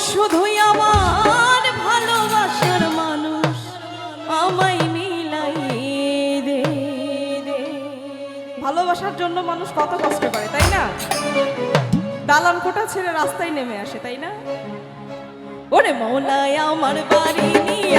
শুধুই আমার ভালোবাসার মানুষ। আমায় মিলাই দে দে। ভালোবাসার জন্য মানুষ কত কষ্ট করে তাই না? দালান কোটা ছেড়ে রাস্তায় নেমে আসে তাই না? ওরে মৌলায় আমার বাড়ি নিয়ে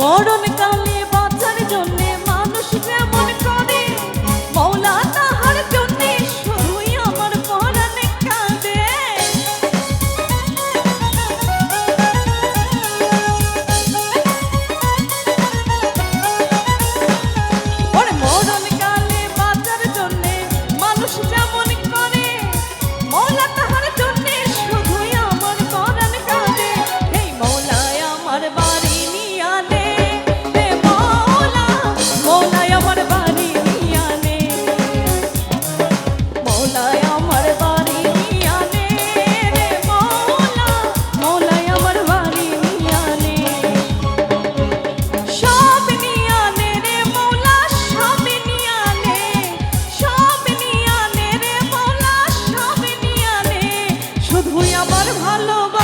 মরণ কাল তুই আমার ভালোবাসা